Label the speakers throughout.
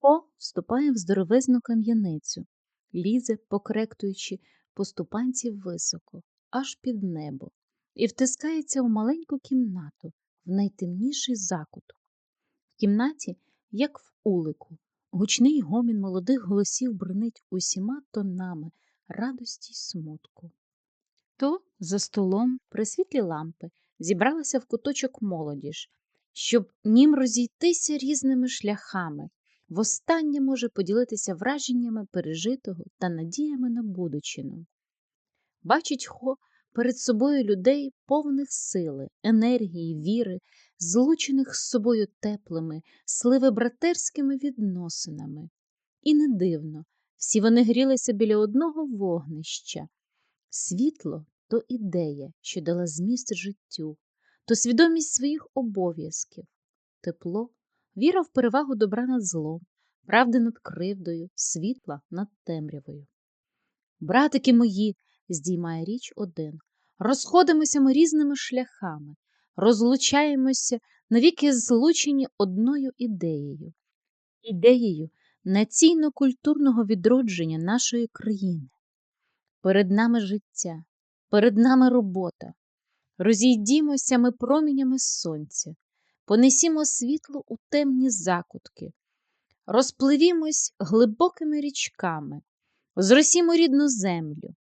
Speaker 1: О вступає в здоровезну кам'яницю, лізе, покректуючи по ступанці високо, аж під небо, і втискається у маленьку кімнату, в найтемніший закуток. В кімнаті, як в улику, гучний гомін молодих голосів бринить усіма тонами радості й смутку. То за столом при світлі лампи зібралася в куточок молодіж, щоб нім розійтися різними шляхами, востаннє може поділитися враженнями пережитого та надіями на будучину. Бачить хо перед собою людей повних сили, енергії, віри, злучених з собою теплими, сливи-братерськими відносинами. І не дивно, всі вони грілися біля одного вогнища. Світло то ідея, що дала зміст життю, то свідомість своїх обов'язків, тепло, віра в перевагу добра над злом, правди над кривдою, світла над темрявою. Братики мої, здіймає річ один, розходимося ми різними шляхами, розлучаємося навіки злучені одною ідеєю, ідеєю наційно-культурного відродження нашої країни. Перед нами життя, перед нами робота. Розійдімося ми промінями сонця, понесімо світло у темні закутки, розпливімось глибокими річками, зросімо рідну землю,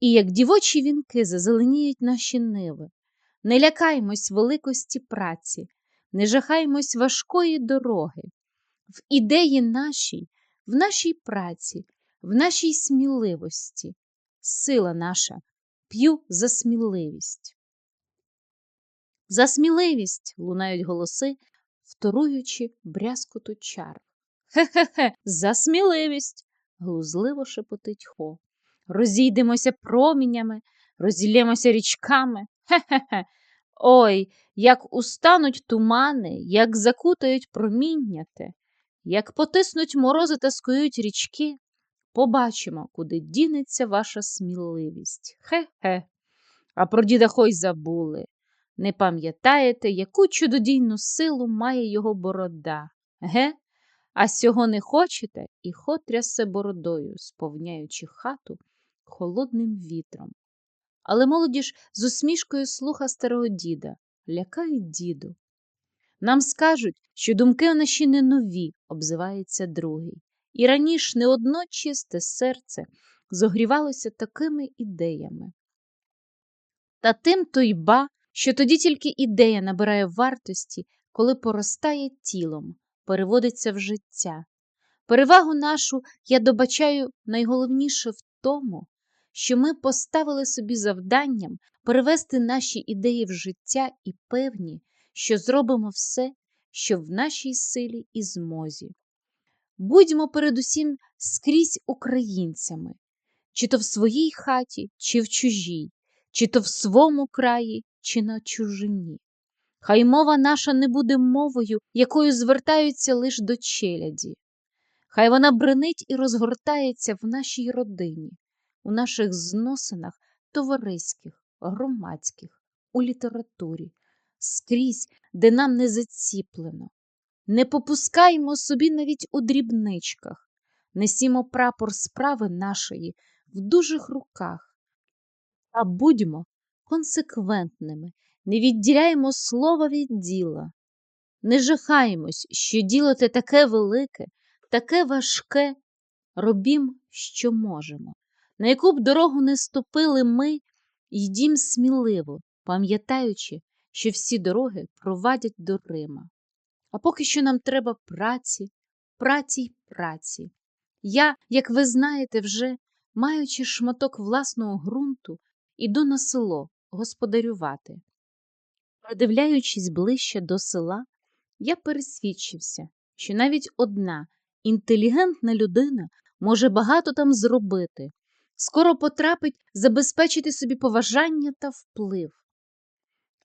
Speaker 1: і, як дівочі вінки, зазеленіють наші ниви. Не лякаймось великості праці, не жахаймось важкої дороги. В ідеї нашій, в нашій праці, в нашій сміливості, сила наша, п'ю за сміливість. За сміливість лунають голоси, вторуючи брязкоту чар. Хе-хе-хе, за сміливість, глузливо шепотить хо. Розійдемося промінями, розділємося річками. Хе-хе-хе. Ой, як устануть тумани, як закутають проміння те, як потиснуть морози та скують річки, побачимо, куди дінеться ваша сміливість. Хе-хе. А про діда Хой забули. Не пам'ятаєте, яку чудодійну силу має його борода, ге? А сього не хочете і хо трясе бородою, сповняючи хату холодним вітром. Але молодіж з усмішкою слуха старого діда лякають діду. Нам скажуть, що думки наші не нові, обзивається другий, і раніше не одно чисте серце зогрівалося такими ідеями. Та тим то й ба, що тоді тільки ідея набирає вартості, коли поростає тілом, переводиться в життя. Перевагу нашу я добачаю найголовніше в тому, що ми поставили собі завданням перевести наші ідеї в життя і певні, що зробимо все, що в нашій силі і змозі. Будьмо передусім скрізь українцями, чи то в своїй хаті, чи в чужій, чи то в свому краї, чи на чужині. Хай мова наша не буде мовою, якою звертаються лиш до челяді. Хай вона бренить і розгортається в нашій родині, у наших зносинах товариських, громадських, у літературі, скрізь, де нам не заціплено. Не попускаймо собі навіть у дрібничках, несімо прапор справи нашої в дужих руках, а будьмо консеквентними, не відділяємо слова від діла, не жахаємось, що діло те таке велике, таке важке, робім, що можемо. На яку б дорогу не ступили ми, йдім сміливо, пам'ятаючи, що всі дороги провадять до Рима. А поки що нам треба праці, праці й праці. Я, як ви знаєте, вже, маючи шматок власного ґрунту, іду на село господарювати. Придивляючись ближче до села, я пересвідчився, що навіть одна інтелігентна людина може багато там зробити, скоро потрапить забезпечити собі поважання та вплив.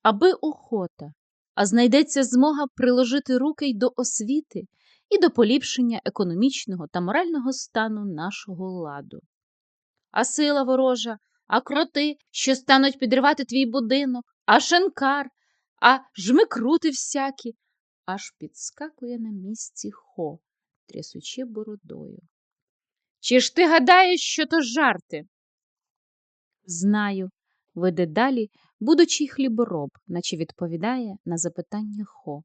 Speaker 1: Аби охота, а знайдеться змога приложити руки й до освіти, і до поліпшення економічного та морального стану нашого ладу. А сила ворожа, а кроти, що стануть підривати твій будинок, а шенкар, а жмикрути всякі, аж підскакує на місці хо. трясучи бородою.
Speaker 2: Чи ж ти гадаєш, що то жарти?
Speaker 1: Знаю, веде далі, будучий хлібороб, наче відповідає на запитання Хо.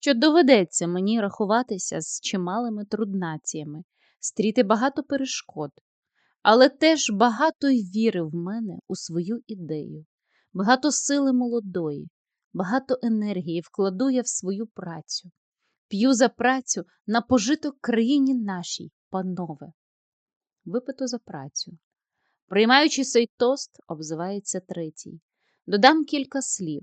Speaker 1: Що доведеться мені рахуватися з чималими труднаціями, стріти багато перешкод, але теж багато й віри в мене у свою ідею, багато сили молодої, багато енергії вкладу я в свою працю. П'ю за працю на пожиток країні нашій, панове. Випито за працю. Приймаючи цей тост, обзивається третій. Додам кілька слів.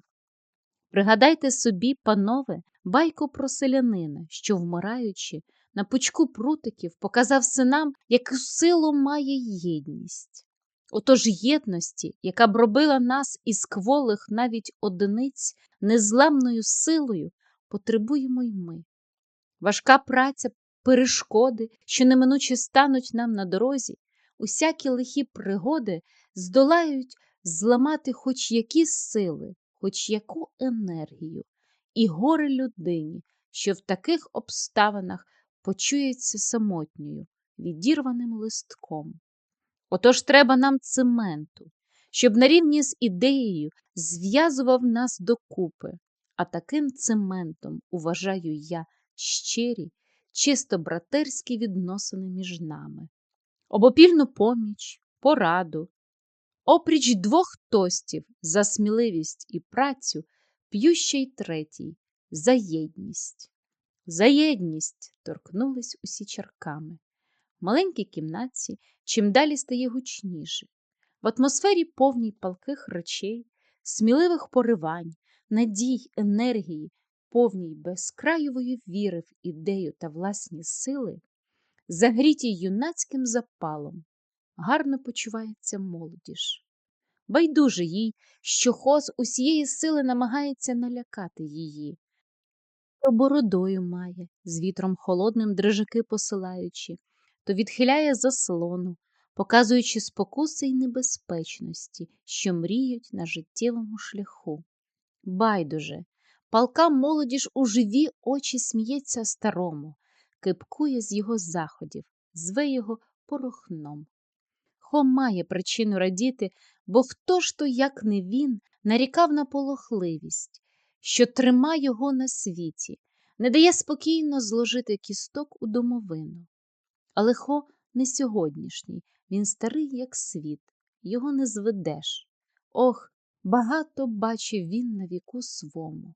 Speaker 1: Пригадайте собі, панове, байку про селянина, що, вмираючи, на пучку прутиків показав синам, яку силу має єдність. Отож єдності, яка б робила нас із кволих навіть одиниць незламною силою, потребуємо й ми. Важка праця, перешкоди, що неминуче стануть нам на дорозі, усякі лихі пригоди здолають зламати хоч які сили, хоч яку енергію, і горе людині, що в таких обставинах почується самотньою, відірваним листком. Отож треба нам цементу, щоб на рівні з ідеєю зв'язував нас докупи, а таким цементом уважаю я щирі, чисто братерські відносини між нами, обопільну поміч, пораду, опріч двох тостів за сміливість і працю, п'ю ще й третій за єдність. За єдність торкнулись усі чарками. В маленькій кімнатці чим далі стає гучніше. В атмосфері повній палких речей, сміливих поривань, надій, енергії, повній безкрайової віри в ідею та власні сили, загрітій юнацьким запалом, гарно почувається молодіж. Байдуже їй, що хоз усієї сили намагається налякати її. То бородою має, з вітром холодним дрижаки посилаючи, то відхиляє заслону, показуючи спокуси й небезпечності, що мріють на життєвому шляху. Байдуже, палка молодіж у живі очі сміється старому, кипкує з його заходів, зве його порохном. Хо має причину радіти, бо хто ж то, як не він, нарікав на полохливість, що трима його на світі, не дає спокійно зложити кісток у домовину. Але хо не сьогоднішній, він старий, як світ, його не зведеш. Ох, багато бачив він на віку свому.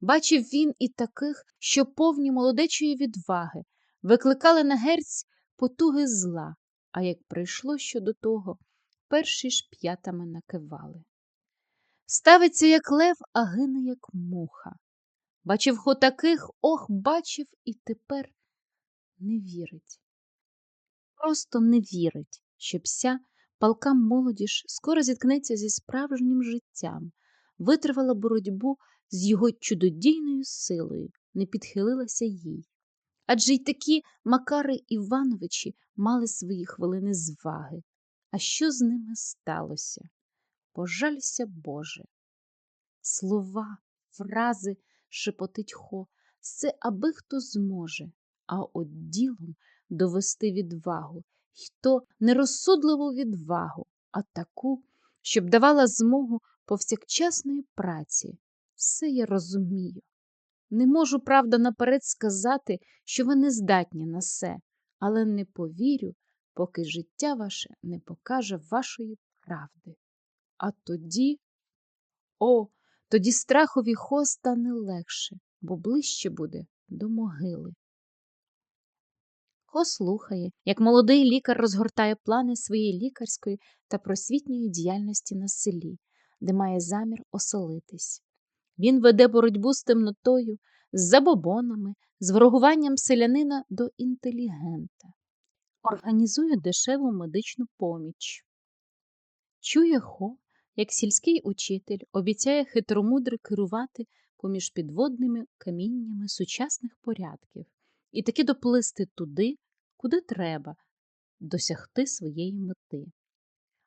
Speaker 1: Бачив він і таких, що повні молодечої відваги, викликали на герць потуги зла, а як прийшло щодо того, перші ж п'ятами накивали. Ставиться, як лев, а гине, як муха. Бачив хо таких, ох, бачив і тепер не вірить. Просто не вірить, що вся палка молодіж скоро зіткнеться зі справжнім життям, витривала боротьбу з його чудодійною силою, не підхилилася їй. Адже й такі Макари Івановичі мали свої хвилини зваги. А що з ними сталося? Пожалься, Боже. Слова, фрази шепотить хо, все аби хто зможе, а от ділом довести відвагу, й то нерозсудливу відвагу, а таку, щоб давала змогу повсякчасної праці. Все я розумію. Не можу, правда, наперед сказати, що ви не здатні на все, але не повірю, поки життя ваше не покаже вашої правди. А тоді, о, тоді страхові хо стане легше, бо ближче буде до могили. Хо слухає, як молодий лікар розгортає плани своєї лікарської та просвітньої діяльності на селі, де має замір оселитись. Він веде боротьбу з темнотою, з забобонами, з ворогуванням селянина до інтелігента, організує дешеву медичну поміч. Чує хо, як сільський учитель обіцяє хитромудре керувати поміж підводними каміннями сучасних порядків і таки доплисти туди, куди треба, досягти своєї мети.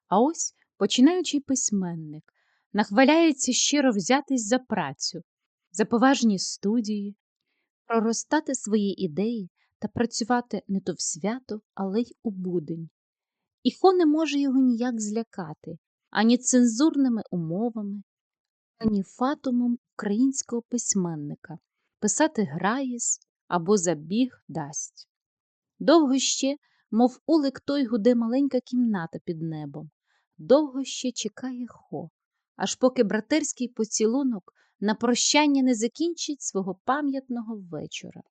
Speaker 1: А ось починаючий письменник нахваляється щиро взятись за працю, за поважні студії, проростати свої ідеї та працювати не то в свято, але й у будень. І хо не може його ніяк злякати ані цензурними умовами, ані фатумом українського письменника писати граєс або забіг дасть. Довго ще, мов улик той гуде маленька кімната під небом, довго ще чекає хо, аж поки братерський поцілунок на прощання не закінчить свого пам'ятного вечора.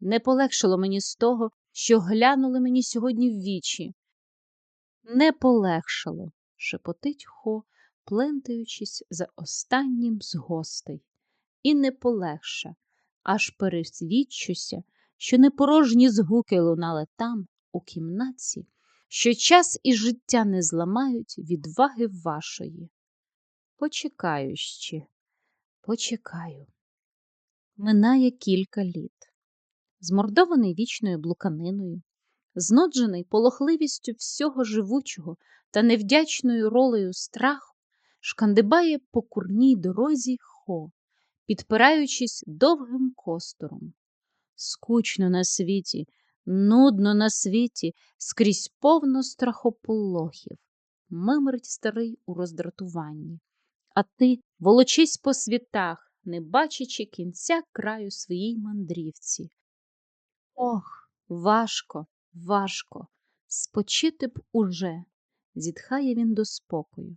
Speaker 1: Не полегшило мені з того, що глянули мені сьогодні в вічі. Не полегшало, шепотить хо, плентаючись за останнім з гостей. І не полегша, аж пересвідчуся, що не порожні згуки лунали там, у кімнаті, що час і життя не зламають відваги вашої. Почекаю ще, почекаю. Минає кілька літ. Змордований вічною блуканиною, зноджений полохливістю всього живучого та невдячною ролею страху, шкандибає по курній дорозі хо, підпираючись довгим костором. Скучно на світі, нудно на світі, скрізь повно страхополохів, мимрить старий у роздратуванні. А ти волочись по світах, не бачачи кінця краю своїй мандрівці. Ох, важко, важко, спочити б уже, зітхає він до спокою.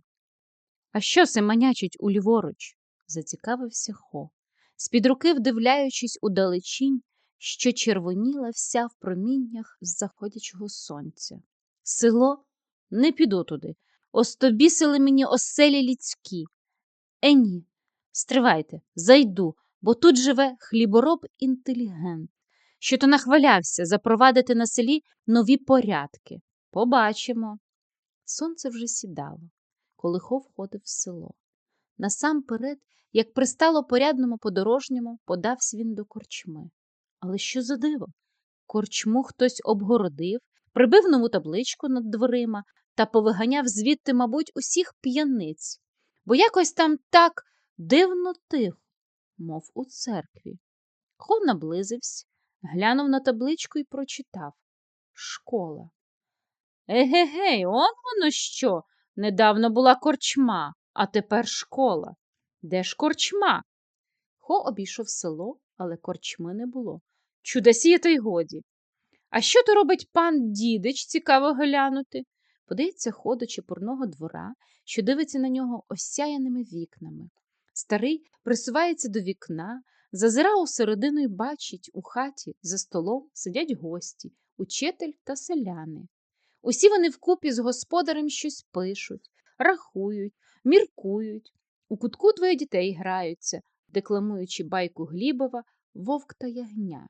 Speaker 1: А що се манячить уліворуч? зацікавився Хо, з-під руки вдивляючись у далечінь, що червоніла вся в проміннях з заходячого сонця. Село не піду туди. Остобісили мені оселі людські. Е, ні, стривайте, зайду, бо тут живе хлібороб інтелігент, що то нахвалявся запровадити на селі нові порядки. Побачимо. Сонце вже сідало, коли Хо входив в село. Насамперед, як пристало порядному подорожньому, подався він до корчми. Але що за диво? Корчму хтось обгородив, прибив нову табличку над дверима та повиганяв звідти, мабуть, усіх п'яниць, бо якось там так дивно тихо, мов у церкві. Хо наблизився, глянув на табличку і прочитав Школа. Егегей, он воно що? Недавно була корчма, а тепер школа. Де ж корчма? Хо обійшов село, але корчми не було. Чудосіє то й годі. А що то робить пан дідич, цікаво глянути? Подається хо до чепурного двора, що дивиться на нього осяяними вікнами. Старий присувається до вікна, зазира усередину й бачить, у хаті за столом сидять гості, учитель та селяни. Усі вони вкупі з господарем щось пишуть, рахують, міркують. У кутку двоє дітей граються, декламуючи байку Глібова Вовк та ягня.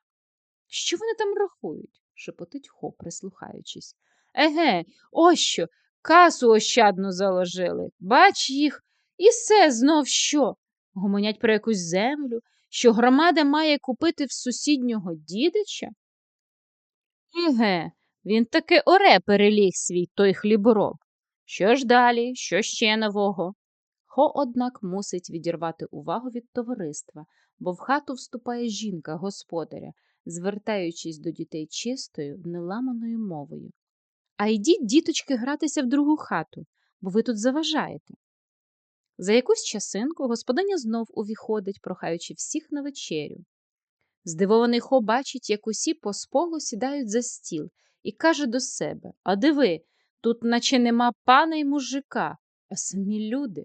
Speaker 1: Що вони там рахують? шепотить Хо, прислухаючись. Еге, ось що, касу ощадну заложили. Бач їх, і все знов що? Гомонять про якусь землю, що громада має купити в сусіднього дідича? Еге, він таки оре переліг свій той хлібороб. Що ж далі, що ще нового? Хо, однак, мусить відірвати увагу від товариства, бо в хату вступає жінка господаря, звертаючись до дітей чистою, неламаною мовою. А йдіть, діточки, гратися в другу хату, бо ви тут заважаєте. За якусь часинку господиня знов увіходить, прохаючи всіх на вечерю. Здивований Хо бачить, як усі по сполу сідають за стіл, і каже до себе А диви, тут наче нема пана й мужика, а самі люди.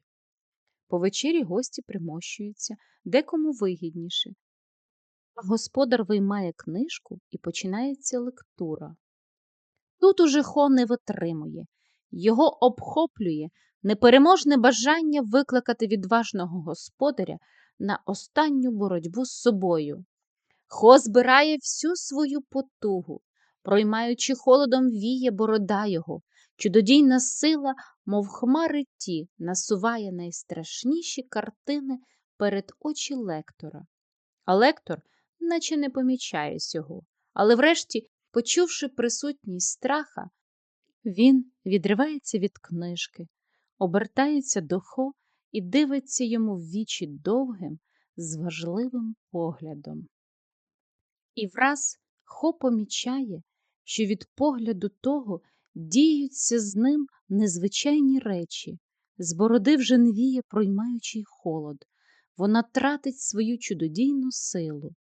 Speaker 1: По вечері гості примощуються, декому вигідніше. Господар виймає книжку і починається лектура. Тут уже Хо не витримує, його обхоплює непереможне бажання викликати відважного господаря на останню боротьбу з собою. Хо збирає всю свою потугу, проймаючи холодом віє борода його, чудодійна сила, мов хмари ті, насуває найстрашніші картини перед очі лектора. А лектор наче не помічає сього, але врешті, почувши присутність страха, він відривається від книжки, обертається до Хо і дивиться йому в вічі довгим, зважливим поглядом. І враз Хо помічає, що від погляду того діються з ним незвичайні речі. З бороди вже не віє проймаючий холод. Вона тратить свою чудодійну силу.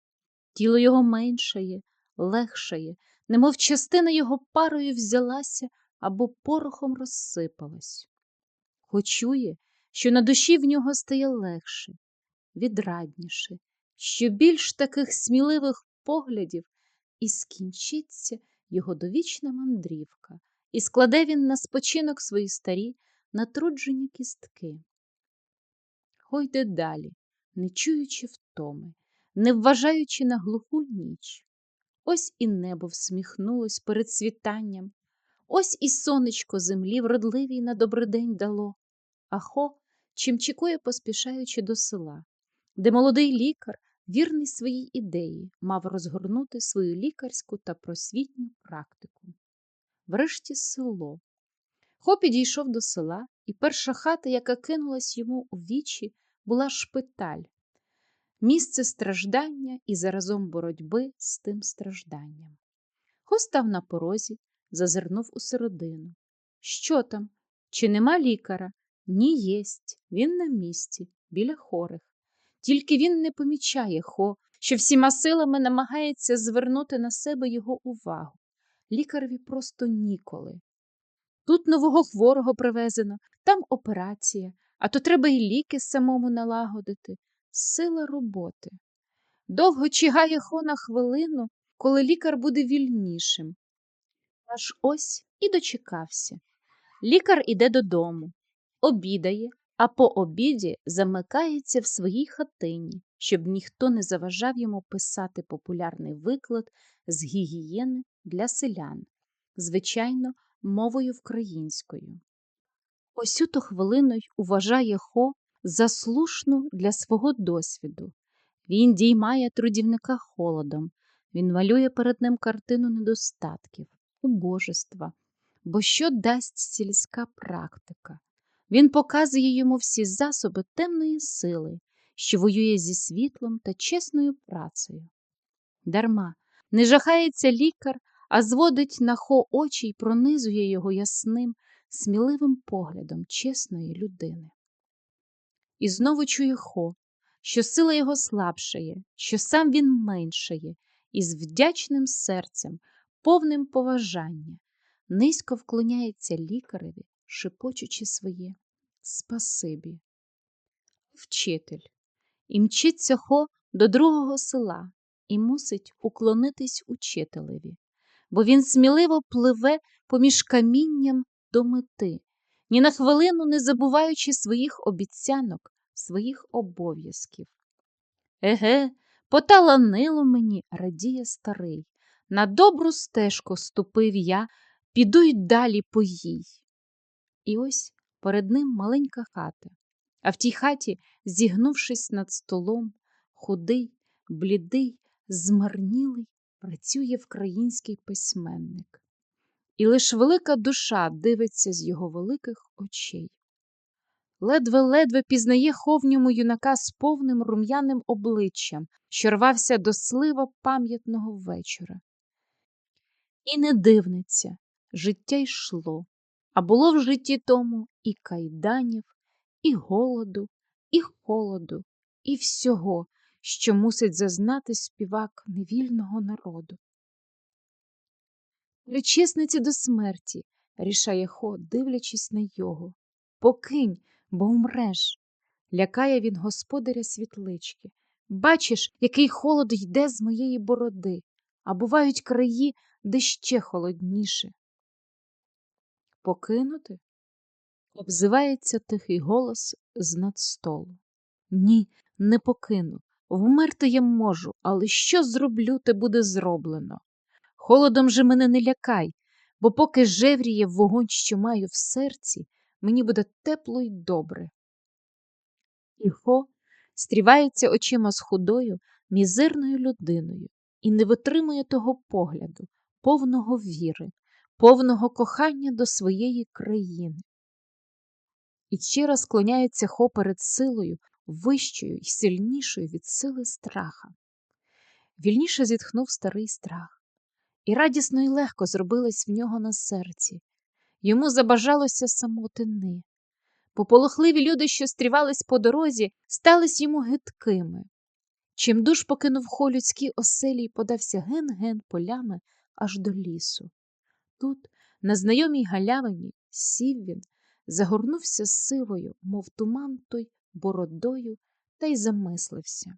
Speaker 1: Тіло його меншає, легшає, немов частина його парою взялася або порохом розсипалась. Хочує, що на душі в нього стає легше, відрадніше, що більш таких сміливих поглядів і скінчиться його довічна мандрівка, і складе він на спочинок свої старі, натруджені кістки. Хойде далі, не чуючи втоми, не вважаючи на глуху ніч. Ось і небо всміхнулось перед світанням, ось і сонечко землі вродливій на добрий день дало, а хо чимчикує, поспішаючи до села, де молодий лікар, вірний своїй ідеї, мав розгорнути свою лікарську та просвітню практику. Врешті село. Хо підійшов до села, і перша хата, яка кинулась йому у вічі, була шпиталь, місце страждання і заразом боротьби з тим стражданням. Хо став на порозі, зазирнув у середину. Що там? Чи нема лікаря? Ні, єсть, він на місці, біля хорих. Тільки він не помічає Хо, що всіма силами намагається звернути на себе його увагу. Лікареві просто ніколи. Тут нового хворого привезено, там операція, а то треба й ліки самому налагодити. Сила роботи. Довго чигає Хо на хвилину, коли лікар буде вільнішим. Аж ось і дочекався. Лікар іде додому, обідає, а по обіді замикається в своїй хатині, щоб ніхто не заважав йому писати популярний виклад з гігієни для селян, звичайно, мовою вкраїнською. Ось то хвилину й уважає Хо за слушну для свого досвіду. Він діймає трудівника холодом, він малює перед ним картину недостатків, убожества, бо що дасть сільська практика? Він показує йому всі засоби темної сили, що воює зі світлом та чесною працею. Дарма не жахається лікар, а зводить на хо очі й пронизує його ясним, сміливим поглядом чесної людини. І знову чує хо, що сила його слабшає, що сам він меншає, і з вдячним серцем, повним поважання, низько вклоняється лікареві, шепочучи своє спасибі. Вчитель. І мчиться хо до другого села і мусить уклонитись учителеві, бо він сміливо пливе поміж камінням до мети, ні на хвилину не забуваючи своїх обіцянок, своїх обов'язків. Еге, поталанило мені, радіє старий. На добру стежку ступив я, піду й далі по їй. І ось перед ним маленька хата, а в тій хаті, зігнувшись над столом, худий, блідий, змарнілий, працює вкраїнський письменник. І лиш велика душа дивиться з його великих очей. Ледве-ледве пізнає ховньому юнака з повним рум'яним обличчям, що рвався до слива пам'ятного вечора. І не дивниться, життя йшло, а було в житті тому і кайданів, і голоду, і холоду, і всього, що мусить зазнати співак невільного народу. Причесниці до смерті, рішає Хо, дивлячись на його. Покинь, бо умреш. Лякає він господаря світлички. Бачиш, який холод йде з моєї бороди, а бувають краї, де ще холодніше. Покинути? Обзивається тихий голос з над столу. Ні, не покину. Вмерти я можу, але що зроблю, те буде зроблено. Холодом же мене не лякай, бо поки жевріє вогонь, що маю в серці, мені буде тепло й добре. І Хо стрівається очима з худою, мізерною людиною і не витримує того погляду, повного віри, повного кохання до своєї країни. І щиро склоняється Хо перед силою, вищою і сильнішою від сили страха. Вільніше зітхнув старий страх. і радісно й легко зробилось в нього на серці. Йому забажалося самотини. Пополохливі люди, що стрівались по дорозі, стались йому гидкими. Чим душ покинув хо людські оселі й подався ген-ген полями аж до лісу. Тут, на знайомій галявині, сів він, загорнувся сивою, мов туман той бородою, та й замислився.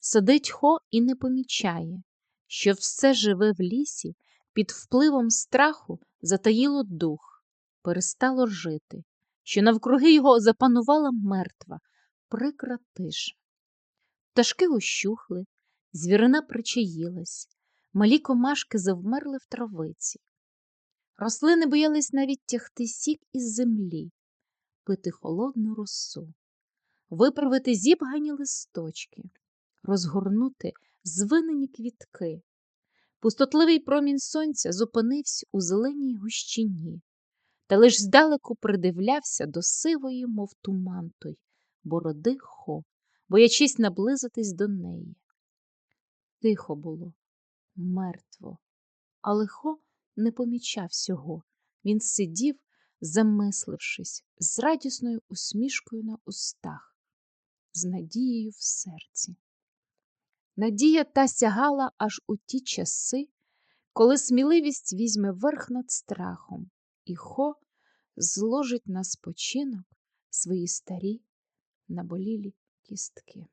Speaker 1: Сидить хо і не помічає, що все живе в лісі під впливом страху затаїло дух, перестало жити, що навкруги його запанувала мертва, прикра тиша. Пташки ущухли, звірина причаїлась, малі комашки завмерли в травиці. Рослини боялись навіть тягти сік із землі, пити холодну росу, виправити зібгані листочки, розгорнути звинені квітки. Пустотливий промінь сонця зупинився у зеленій гущині, та лиш здалеку придивлявся до сивої, мов туман той, бороди хо, боячись наблизитись до неї. Тихо було, мертво, але хо не помічав сього. Він сидів, замислившись, з радісною усмішкою на устах, з надією в серці. Надія та сягала аж у ті часи, коли сміливість візьме верх над страхом, і хо зложить на спочинок свої старі наболілі кістки.